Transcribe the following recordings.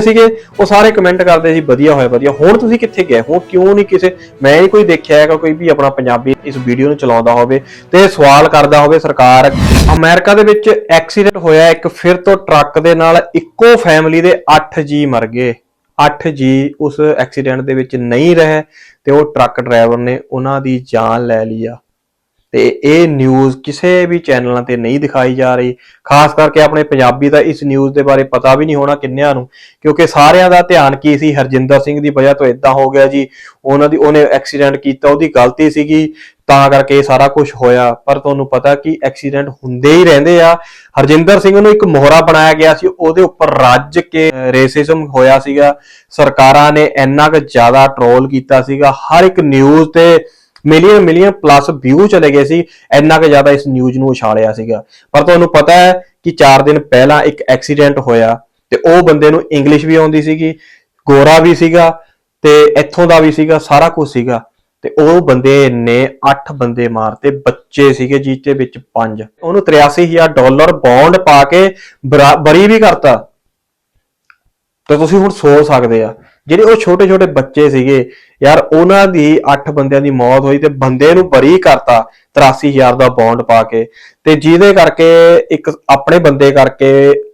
ਸੀਗੇ, ਉਹ ਸਾਰੇ ਕਮੈਂਟ ਕਰਦੇ ਸੀ, ਵਧੀਆ ਹੋਇਆ, ਵਧੀਆ। ਹੁਣ ਤੁਸੀਂ ਕਿੱਥੇ ਗਏ? ਹੁਣ ਕਿਉਂ ਨਹੀਂ ਕਿਸੇ, ਮੈਂ ਹੀ ਕੋਈ ਦੇਖਿਆ ਹੈਗਾ ਕੋਈ ਵੀ ਆਪਣਾ ਪੰਜਾਬੀ ਇਸ ਵੀਡੀਓ ਨੂੰ ਚਲਾਉਂਦਾ ਹੋਵੇ ਤੇ ਸਵਾਲ ਕਰਦਾ ਹੋਵੇ ਸਰਕਾਰ। ਅਮਰੀਕਾ ਦੇ ਵਿੱਚ ਐਕਸੀਡੈਂਟ ਹੋਇਆ ਇੱਕ, ਫਿਰ ਤੋਂ ਟਰੱਕ ਦੇ ਨਾਲ ਇੱਕੋ ਫੈਮਿਲੀ ਦੇ 8 ਜੀ ਮਰ ਗਏ। 8 ਜੀ ਉਸ ਐਕਸੀਡੈਂਟ ਦੇ ਵਿੱਚ ਨਹੀਂ ਰਹੇ ਤੇ ਉਹ ਟਰੱਕ ਡਰਾਈਵਰ ਨੇ ਉਹਨਾਂ ਦੀ ਜਾਨ ਲੈ ਲਈ ਆ। ਤੇ ਇਹ ਨਿਊਜ਼ ਕਿਸੇ ਵੀ ਚੈਨਲਾਂ ਤੇ ਨਹੀਂ ਦਿਖਾਈ ਜਾ ਰਹੀ। ਖਾਸ ਕਰਕੇ ਆਪਣੇ ਪੰਜਾਬੀ ਦਾ ਇਸ ਨਿਊਜ਼ ਦੇ ਬਾਰੇ ਪਤਾ ਵੀ ਨਹੀਂ ਹੋਣਾ ਕਿੰਨਿਆਂ ਨੂੰ, ਕਿਉਂਕਿ ਸਾਰਿਆਂ ਦਾ ਧਿਆਨ ਕੀ ਸੀ? ਹਰਜਿੰਦਰ ਸਿੰਘ ਦੀ ਵਜ੍ਹਾ ਤੋਂ ਇਦਾਂ ਹੋ ਗਿਆ ਜੀ। ਉਹਨਾਂ ਦੀ, ਉਹਨੇ ਐਕਸੀਡੈਂਟ ਕੀਤਾ, ਉਹਦੀ ਗਲਤੀ ਸੀਗੀ, ਤਾਂ ਕਰਕੇ ਇਹ ਸਾਰਾ ਕੁਝ ਹੋਇਆ। ਪਰ ਤੁਹਾਨੂੰ ਪਤਾ ਕਿ ਐਕਸੀਡੈਂਟ ਹੁੰਦੇ ਹੀ ਰਹਿੰਦੇ ਆ। ਹਰਜਿੰਦਰ ਸਿੰਘ ਨੂੰ ਇੱਕ ਮੋਹਰਾ ਬਣਾਇਆ ਗਿਆ ਸੀ। ਉਹਦੇ ਉੱਪਰ ਰੱਜ ਕੇ ਰੇਸਿਜ਼ਮ ਹੋਇਆ ਸੀਗਾ। ਸਰਕਾਰਾਂ ਨੇ ਇੰਨਾ ਕੁ ਜ਼ਿਆਦਾ ਟ੍ਰੋਲ ਕੀਤਾ ਸੀਗਾ। ਹਰ ਇੱਕ ਨਿਊਜ਼ ਤੇ ਮਿਲੀਅਨ ਮਿਲੀਅਨ ਪਲੱਸ ਵਿਊ ਚਲੇ ਗਏ ਸੀ, ਇੰਨਾ ਕੁ ਜ਼ਿਆਦਾ ਇਸ ਨਿਊਜ਼ ਨੂੰ ਉਛਾਲਿਆ ਸੀਗਾ। ਪਰ ਤੁਹਾਨੂੰ ਪਤਾ ਹੈ ਕਿ 4 ਦਿਨ ਪਹਿਲਾਂ ਇੱਕ ਐਕਸੀਡੈਂਟ ਹੋਇਆ ਤੇ ਉਹ ਬੰਦੇ ਨੂੰ ਇੰਗਲਿਸ਼ ਵੀ ਆਉਂਦੀ ਸੀਗੀ, ਗੋਰਾ ਵੀ ਸੀਗਾ ਤੇ ਇੱਥੋਂ ਦਾ ਵੀ ਸੀਗਾ, ਸਾਰਾ ਕੁਝ ਸੀਗਾ। ਤੇ ਉਹ ਬੰਦੇ ਨੇ 8 ਬੰਦੇ ਮਾਰਤੇ, ਬੱਚੇ ਸੀਗੇ ਜਿਹਦੇ ਵਿੱਚ 5 ਉਹਨੂੰ 83000 ਡਾਲਰ ਬੌਂਡ ਪਾ ਕੇ ਬਰਾ- ਬਰੀ ਵੀ ਕਰਤਾ। ਤੇ ਤੁਸੀਂ ਹੁਣ ਸੋਚ ਸਕਦੇ ਆ ਜਿਹੜੇ ਉਹ ਛੋਟੇ ਛੋਟੇ ਬੱਚੇ ਸੀਗੇ, ਯਾਰ ਉਹਨਾਂ ਦੀ 8 ਬੰਦਿਆਂ ਦੀ ਮੌਤ ਹੋਈ ਤੇ ਬੰਦੇ ਨੂੰ ਬਰੀ ਕਰਤਾ। 83000 ਦਾ ਬੌਂਡ ਪਾ ਕੇ ਤੇ ਜਿਹਦੇ ਕਰਕੇ ਇੱਕ ਆਪਣੇ ਬੰਦੇ ਕਰਕੇ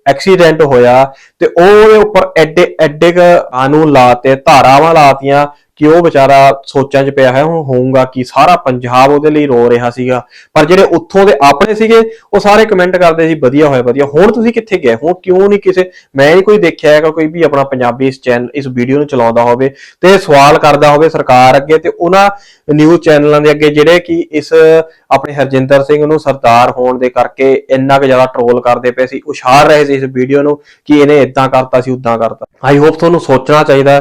ਐਕਸੀਡੈਂਟ ਹੋਇਆ ਤੇ ਉਹਦੇ ਉੱਪਰ ਐਡੇ ਐਡੇ ਕ ਕਾਨੂੰਨ ਲਾਤੇ, ਧਾਰਾਵਾਂ ਲਾਤੀਆਂ ਕਿ ਉਹ ਵਿਚਾਰਾ ਸੋਚਾਂ 'ਚ ਪਿਆ ਹੈ, ਹੁਣ ਹੋਊਗਾ ਕਿ? ਸਾਰਾ ਪੰਜਾਬ ਉਹਦੇ ਲਈ ਰੋ ਰਿਹਾ ਸੀਗਾ। ਪਰ ਜਿਹੜੇ ਉੱਥੋਂ ਦੇ ਆਪਣੇ ਸੀਗੇ, ਉਹ ਸਾਰੇ ਕਮੈਂਟ ਕਰਦੇ ਸੀ, ਵਧੀਆ ਹੋਇਆ, ਵਧੀਆ। ਹੁਣ ਤੁਸੀਂ ਕਿੱਥੇ ਗਏ? ਹੁਣ ਕਿਉਂ ਨਹੀਂ ਕਿਸੇ, ਮੈਂ ਨਹੀਂ ਕੋਈ ਦੇਖਿਆ ਹੈਗਾ ਕੋਈ ਵੀ ਆਪਣਾ ਪੰਜਾਬੀ ਇਸ ਚੈਨਲ ਇਸ ਵੀਡੀਓ ਨੂੰ ਚਲਾਉਂਦਾ ਹੋਵੇ ਤੇ ਸਵਾਲ ਕਰਦਾ ਹੋਵੇ ਸਰਕਾਰ ਅੱਗੇ ਤੇ ਉਹਨਾਂ ਨਿਊਜ਼ ਚੈਨਲਾਂ ਦੇ ਅੱਗੇ ਜਿਹੜੇ ਕਿ ਇਸ ਆਪਣੇ ਹਰਜਿੰਦਰ ਸਿੰਘ ਨੂੰ ਸਰਦਾਰ ਹੋਣ ਦੇ ਕਰਕੇ ਇੰਨਾ ਕੁ ਜ਼ਿਆਦਾ ਟਰੋਲ ਕਰਦੇ ਪਏ ਸੀ, ਉਛਾਲ ਰਹੇ ਸੀ ਇਸ ਵੀਡੀਓ ਨੂੰ ਕਿ ਇਹਨੇ ਇਦਾਂ ਕਰਤਾ ਸੀ ਉਦਾਂ ਕਰਤਾ। ਆਈ ਹੋਪ ਤੁਹਾਨੂੰ ਸੋਚਣਾ ਚਾਹੀਦਾ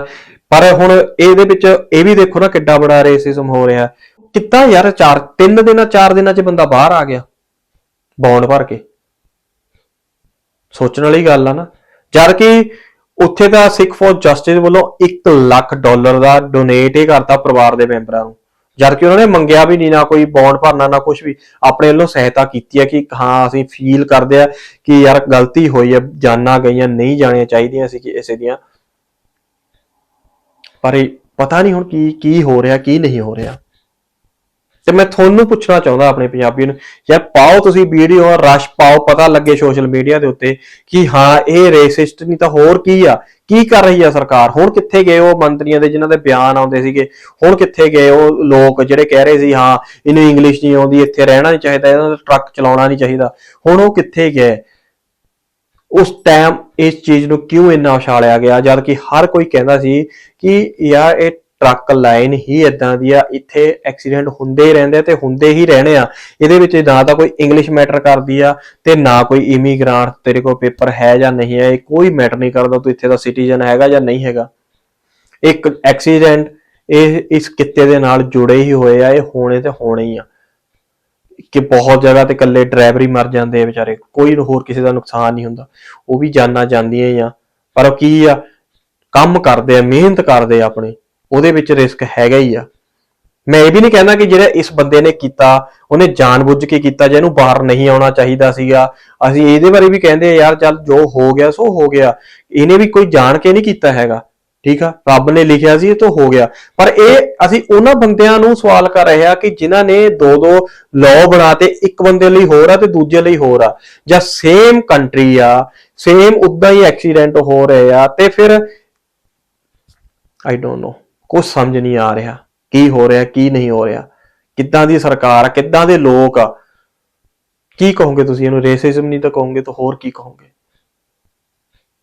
ਪਰ ਹੁਣ ਇਹਦੇ ਵਿੱਚ ਇਹ ਵੀ ਦੇਖੋ ਨਾ ਕਿੱਡਾ ਬੜਾ ਰੇਸਿਜ਼ਮ ਹੋ ਰਿਹਾ। ਕਿੱਦਾਂ ਯਾਰ ਚਾਰ, ਤਿੰਨ ਦਿਨਾਂ, ਚਾਰ ਦਿਨਾਂ 'ਚ ਬੰਦਾ ਬਾਹਰ ਆ ਗਿਆ ਬੌਂਡ ਭਰ ਕੇ। ਸੋਚਣ ਵਾਲੀ ਗੱਲ ਆ ਨਾ। ਜਦ ਕਿ ਉੱਥੇ ਤਾਂ ਸਿੱਖ ਫॉर ਜਸਟਿਸ ਵੱਲੋਂ 1 ਲੱਖ ਡਾਲਰ ਦਾ ਡੋਨੇਟ ਹੀ ਕਰਤਾ ਪਰਿਵਾਰ ਦੇ ਮੈਂਬਰਾਂ ਨੂੰ। ਜਦ ਕਿ ਉਹਨਾਂ ਨੇ ਮੰਗਿਆ ਵੀ ਨਹੀਂ ਨਾ ਕੋਈ ਬੌਂਡ ਭਰਨਾ, ਨਾ ਕੁਝ ਵੀ। ਆਪਣੇ ਵੱਲੋਂ ਸਹਾਇਤਾ ਕੀਤੀ ਹੈ ਕਿ ਹਾਂ, ਅਸੀਂ ਫੀਲ ਕਰਦੇ ਆ ਕਿ ਯਾਰ ਗਲਤੀ ਹੋਈ ਹੈ, ਜਾਨਾਂ ਗਈਆਂ, ਨਹੀਂ ਜਾਣੀਆਂ ਚਾਹੀਦੀਆਂ ਸੀ ਕਿ ਇਸੇ ਦੀਆਂ। ਪਰ ਇਹ ਪਤਾ ਨਹੀਂ ਹੁਣ ਕੀ ਕੀ ਹੋ ਰਿਹਾ, ਕੀ ਨਹੀਂ ਹੋ ਰਿਹਾ। ਤੇ ਮੈਂ ਤੁਹਾਨੂੰ ਪੁੱਛਣਾ ਚਾਹੁੰਦਾ ਆਪਣੇ ਪੰਜਾਬੀ ਨੂੰ, ਯਾਰ ਪਾਓ ਤੁਸੀਂ ਵੀਡੀਓ ਰਸ਼ ਪਾਓ, ਪਤਾ ਲੱਗੇ ਸੋਸ਼ਲ ਮੀਡੀਆ ਦੇ ਉੱਤੇ ਕਿ ਹਾਂ, ਇਹ ਰੇਸਿਸਟ ਨਹੀਂ ਤਾਂ ਹੋਰ ਕੀ ਆ? ਕੀ ਕਰ ਰਹੀ ਆ ਸਰਕਾਰ? ਹੁਣ ਕਿੱਥੇ ਗਏ ਉਹ ਮੰਤਰੀਆਂ ਦੇ ਜਿਨ੍ਹਾਂ ਦੇ ਬਿਆਨ ਆਉਂਦੇ ਸੀਗੇ? ਹੁਣ ਕਿੱਥੇ ਗਏ ਉਹ ਲੋਕ ਜਿਹੜੇ ਕਹਿ ਰਹੇ ਸੀ, ਹਾਂ, ਇਹਨੂੰ ਇੰਗਲਿਸ਼ ਨਹੀਂ ਆਉਂਦੀ, ਇੱਥੇ ਰਹਿਣਾ ਨਹੀਂ ਚਾਹੀਦਾ, ਇਹਨਾਂ ਦਾ ਟਰੱਕ ਚਲਾਉਣਾ ਨਹੀਂ ਚਾਹੀਦਾ। ਹੁਣ ਉਹ ਕਿੱਥੇ ਗਏ? ਉਸ ਟਾਈਮ ਇਸ ਚੀਜ਼ ਨੂੰ ਕਿਉਂ ਇੰਨਾ ਉਛਾਲਿਆ ਗਿਆ? ਜਦ ਕਿ ਹਰ ਕੋਈ ਕਹਿੰਦਾ ਸੀ ਕਿ ਯਾਰ ਇਹ ਟਰੱਕ ਲਾਈਨ ਹੀ ਇਦਾਂ ਦੀ ਆ, ਇੱਥੇ ਐਕਸੀਡੈਂਟ ਹੁੰਦੇ ਹੀ ਰਹਿੰਦੇ ਆ ਤੇ ਹੁੰਦੇ ਹੀ ਰਹਿਣੇ ਆ। ਇਹਦੇ ਵਿੱਚ ਨਾ ਤਾਂ ਕੋਈ ਇੰਗਲਿਸ਼ ਮੈਟਰ ਕਰਦੀ ਆ ਤੇ ਨਾ ਕੋਈ ਇਮੀਗ੍ਰਾਂਟ ਤੇਰੇ ਕੋਲ ਪੇਪਰ ਹੈ ਜਾਂ ਨਹੀਂ ਹੈ, ਇਹ ਕੋਈ ਮੈਟਰ ਨਹੀਂ ਕਰਦਾ, ਤੂੰ ਇੱਥੇ ਦਾ ਸਿਟੀਜ਼ਨ ਹੈਗਾ ਜਾਂ ਨਹੀਂ ਹੈਗਾ। ਇੱਕ ਐਕਸੀਡੈਂਟ ਇਹ ਇਸ ਕਿੱਤੇ ਦੇ ਨਾਲ ਜੁੜੇ ਹੀ ਹੋਏ ਆ, ਇਹ ਹੋਣੇ ਤੇ ਹੋਣੇ ਹੀ ਆ। ਕਿ ਬਹੁਤ ਜਗ੍ਹਾ ਤੇ ਇਕੱਲੇ ਡਰਾਈਵਰ ਹੀ ਮਰ ਜਾਂਦੇ ਆ ਵਿਚਾਰੇ, ਕੋਈ ਹੋਰ ਕਿਸੇ ਦਾ ਨੁਕਸਾਨ ਨਹੀਂ ਹੁੰਦਾ। ਉਹ ਵੀ ਜਾਨਾਂ ਜਾਂਦੀਆਂ ਹੀ ਆ। ਪਰ ਉਹ ਕੀ ਆ? ਕੰਮ ਕਰਦੇ ਆ, ਮਿਹਨਤ ਕਰਦੇ ਆ ਆਪਣੇ। ਉਹਦੇ ਵਿੱਚ ਰਿਸਕ ਹੈਗਾ ਹੀ ਆ। ਮੈਂ ਇਹ ਵੀ ਨਹੀਂ ਕਹਿੰਦਾ ਕਿ ਜਿਹੜਾ ਇਸ ਬੰਦੇ ਨੇ ਕੀਤਾ, ਉਹਨੇ ਜਾਣਬੁੱਝ ਕੇ ਕੀਤਾ ਜੇ ਇਹਨੂੰ ਬਾਹਰ ਨਹੀਂ ਆਉਣਾ ਚਾਹੀਦਾ ਸੀਗਾ। ਅਸੀਂ ਇਹਦੇ ਬਾਰੇ ਵੀ ਕਹਿੰਦੇ ਯਾਰ ਚੱਲ ਜੋ ਹੋ ਗਿਆ, ਸੋ ਹੋ ਗਿਆ। ਇਹਨੇ ਵੀ ਕੋਈ ਜਾਣ ਕੇ ਨਹੀਂ ਕੀਤਾ ਹੈਗਾ। ਠੀਕ ਆ? ਰੱਬ ਨੇ ਲਿਖਿਆ ਸੀ, ਇਹ ਤਾਂ ਹੋ ਗਿਆ। ਪਰ ਇਹ ਅਸੀਂ ਉਹਨਾਂ ਬੰਦਿਆਂ ਨੂੰ ਸਵਾਲ ਕਰ ਰਹੇ ਆ ਕਿ ਜਿਨ੍ਹਾਂ ਨੇ ਦੋ ਦੋ ਲਾਅ ਬਣਾਤੇ ਇੱਕ ਬੰਦੇ ਲਈ ਹੋਰ ਆ ਤੇ ਦੂਜੇ ਲਈ ਹੋਰ ਆ। ਜਾਂ ਸੇਮ ਕੰਟਰੀ ਆ ਸੇਮ ਉਦਾਂ ਹੀ ਐਕਸੀਡੈਂਟ ਹੋ ਰਹੇ ਆ ਤੇ ਫਿਰ ਆਈ ਡੋਨਟ ਨੋ ਕੁਝ ਸਮਝ ਨਹੀਂ ਆ ਰਿਹਾ, ਕੀ ਹੋ ਰਿਹਾ, ਕੀ ਨਹੀਂ ਹੋ ਰਿਹਾ, ਕਿੱਦਾਂ ਦੀ ਸਰਕਾਰ ਆ, ਕਿੱਦਾਂ ਦੇ ਲੋਕ ਆ। ਕੀ ਕਹੋਗੇ ਤੁਸੀਂ ਇਹਨੂੰ ਰੇਸਿਜ਼ਮ ਨਹੀਂ ਤਾਂ ਕਹੋਗੇ ਤਾਂ ਹੋਰ ਕੀ ਕਹੋਗੇ?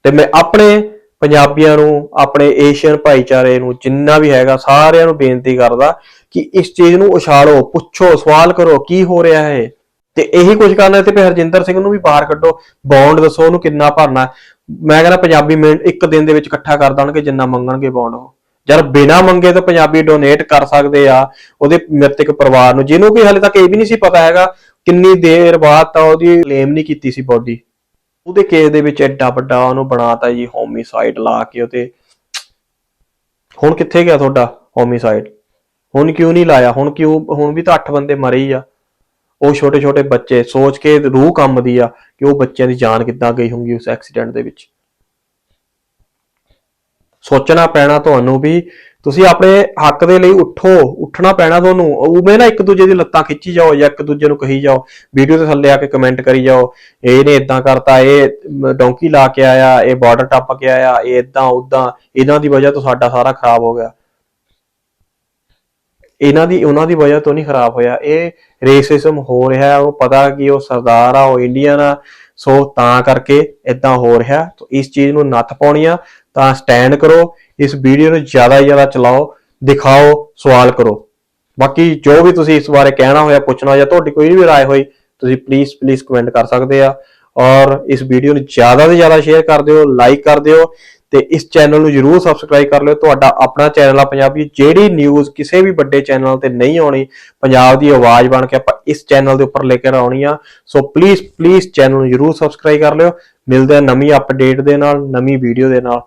ਤੇ ਮੈਂ ਆਪਣੇ ਪੰਜਾਬੀਆਂ ਨੂੰ, ਆਪਣੇ ਏਸ਼ੀਅਨ ਭਾਈਚਾਰੇ ਨੂੰ ਜਿੰਨਾ ਵੀ ਹੈਗਾ, ਸਾਰਿਆਂ ਨੂੰ ਬੇਨਤੀ ਕਰਦਾ ਕਿ ਇਸ ਚੀਜ਼ ਨੂੰ ਉਛਾਲੋ, ਪੁੱਛੋ, ਸਵਾਲ ਕਰੋ, ਕੀ ਹੋ ਰਿਹਾ ਹੈ? ਤੇ ਇਹੀ ਕੁਝ ਕਰਨਾ ਤੇ ਫਿਰ ਹਰਜਿੰਦਰ ਸਿੰਘ ਨੂੰ ਵੀ ਬਾਹਰ ਕੱਢੋ ਬੌਂਡ ਦੱਸੋ ਉਹਨੂੰ ਕਿੰਨਾ ਭਰਨਾ। ਮੈਂ ਕਹਿੰਦਾ ਪੰਜਾਬੀ ਮਿੰਟ ਇੱਕ ਦਿਨ ਦੇ ਵਿੱਚ ਇਕੱਠਾ ਕਰ ਦੇਣਗੇ, ਜਿੰਨਾ ਮੰਗਣਗੇ ਬੌਂਡ ਉਹ। ਜਦ ਬਿਨਾ ਮੰਗੇ ਤਾਂ ਪੰਜਾਬੀ ਡੋਨੇਟ ਕਰ ਸਕਦੇ ਆ, ਉਹਦੇ ਮ੍ਰਿਤਕ ਪਰਿਵਾਰ ਨੂੰ, ਜਿਹਨੂੰ ਕਿ ਹਾਲੇ ਤੱਕ ਇਹ ਵੀ ਨਹੀਂ ਸੀ ਪਤਾ ਹੈਗਾ ਕਿੰਨੀ ਦੇਰ ਬਾਅਦ ਤਾਂ ਉਹਦੀ ਕਲੇਮ ਨਹੀਂ ਕੀਤੀ ਸੀ ਬੋਡੀ ਉਹਦੇ ਕੇਸ ਦੇ ਵਿੱਚ ਐਡਾ ਵੱਡਾ ਉਹਨੂੰ ਬਣਾਤਾ ਜੀ ਹੋਮਿਸਾਈਡ ਲਾ ਕੇ ਉਹਤੇ ਹੁਣ ਕਿੱਥੇ ਗਿਆ ਤੁਹਾਡਾ ਹੋਮਿਸਾਈਡ ਹੁਣ ਕਿਉਂ ਨਹੀਂ ਲਾਇਆ? ਹੁਣ ਕਿਉਂ, ਹੁਣ ਵੀ ਤਾਂ 8 ਬੰਦੇ ਮਰੇ ਹੀ ਆ। ਉਹ ਛੋਟੇ ਛੋਟੇ ਬੱਚੇ, ਸੋਚ ਕੇ ਰੂਹ ਕੰਬਦੀ ਆ ਕਿ ਉਹ ਬੱਚਿਆਂ ਦੀ ਜਾਨ ਕਿੱਦਾਂ ਗਈ ਹੋਊਗੀ ਉਸ ਐਕਸੀਡੈਂਟ ਦੇ ਵਿੱਚ। ਸੋਚਣਾ ਪੈਣਾ ਤੁਹਾਨੂੰ ਵੀ ਤੁਸੀਂ ਆਪਣੇ ਹੱਕ ਦੇ ਲਈ ਉੱਠੋ, ਉੱਠਣਾ ਪੈਣਾ ਤੁਹਾਨੂੰ। ਉਵੇਂ ਨਾ ਇੱਕ ਦੂਜੇ ਦੀ ਲੱਤਾਂ ਖਿੱਚੀ ਜਾਓ ਜਾਂ ਇੱਕ ਦੂਜੇ ਨੂੰ ਕਹੀ ਜਾਓ, ਵੀਡੀਓ ਦੇ ਥੱਲੇ ਆ ਕੇ ਕਮੈਂਟ ਕਰੀ ਜਾਓ ਇਹਨੇ ਇਦਾਂ ਕਰਤਾ, ਇਹ ਡੌਂਕੀ ਲਾ ਕੇ ਆਇਆ, ਇਹ ਬਾਰਡਰ ਟੱਪ ਕੇ ਆਇਆ, ਇਹ ਇਦਾਂ ਉਦਾਂ ਇਹਨਾਂ ਦੀ ਵਜ੍ਹਾ ਤੋਂ ਸਾਡਾ ਸਾਰਾ ਖਰਾਬ ਹੋ ਗਿਆ। ਇਹਨਾਂ ਦੀ, ਉਹਨਾਂ ਦੀ ਵਜ੍ਹਾ ਤੋਂ ਨਹੀਂ ਖਰਾਬ ਹੋਇਆ। ਇਹ ਰੇਸਿਜ਼ਮ ਹੋ ਰਿਹਾ, ਉਹ ਪਤਾ ਕਿ ਉਹ ਸਰਦਾਰ ਆ, ਉਹ ਇੰਡੀਅਨ ਆ ਸੋ ਤਾਂ ਕਰਕੇ ਇਦਾਂ ਹੋ ਰਿਹਾ ਤਾਂ ਇਸ ਚੀਜ਼ ਨੂੰ ਨੱਥ ਪਾਉਣੀ ਆ ਤਾਂ ਸਟੈਂਡ ਕਰੋ ਇਸ ਵੀਡੀਓ ਨੂੰ ਜ਼ਿਆਦਾ ਤੋਂ ਜ਼ਿਆਦਾ ਚਲਾਓ ਦਿਖਾਓ ਸਵਾਲ ਕਰੋ ਬਾਕੀ ਜੋ ਵੀ ਤੁਸੀਂ ਇਸ ਬਾਰੇ ਕਹਿਣਾ ਹੋਇਆ ਪੁੱਛਣਾ ਜਾਂ ਤੁਹਾਡੀ ਕੋਈ ਵੀ رائے ਹੋਈ ਤੁਸੀਂ ਪਲੀਜ਼ ਪਲੀਜ਼ ਕਮੈਂਟ ਕਰ ਸਕਦੇ ਆ ਔਰ ਇਸ ਵੀਡੀਓ ਨੂੰ ਜ਼ਿਆਦਾ ਤੋਂ ਜ਼ਿਆਦਾ ਸ਼ੇਅਰ ਕਰ ਦਿਓ ਲਾਈਕ ਕਰ ਦਿਓ ਤੇ ਇਸ ਚੈਨਲ ਨੂੰ ਜਰੂਰ ਸਬਸਕ੍ਰਾਈਬ ਕਰ ਲਿਓ। ਤੁਹਾਡਾ ਆਪਣਾ ਚੈਨਲ ਆ ਪੰਜਾਬੀ। ਜਿਹੜੀ ਨਿਊਜ਼ ਕਿਸੇ ਵੀ ਵੱਡੇ ਚੈਨਲ ਤੇ ਨਹੀਂ ਆਉਣੀ, ਪੰਜਾਬ ਦੀ ਆਵਾਜ਼ ਬਣ ਕੇ ਆਪਾਂ ਇਸ ਚੈਨਲ ਦੇ ਉੱਪਰ ਲੈ ਕੇ ਆਉਣੀ ਆ। ਸੋ ਪਲੀਜ਼ ਪਲੀਜ਼ ਚੈਨਲ ਨੂੰ ਜਰੂਰ ਸਬਸਕ੍ਰਾਈਬ ਕਰ ਲਿਓ। ਮਿਲਦੇ ਆ ਨਵੀਂ ਅਪਡੇਟ ਦੇ ਨਾਲ, ਨਵੀਂ ਵੀਡੀਓ ਦੇ ਨਾਲ।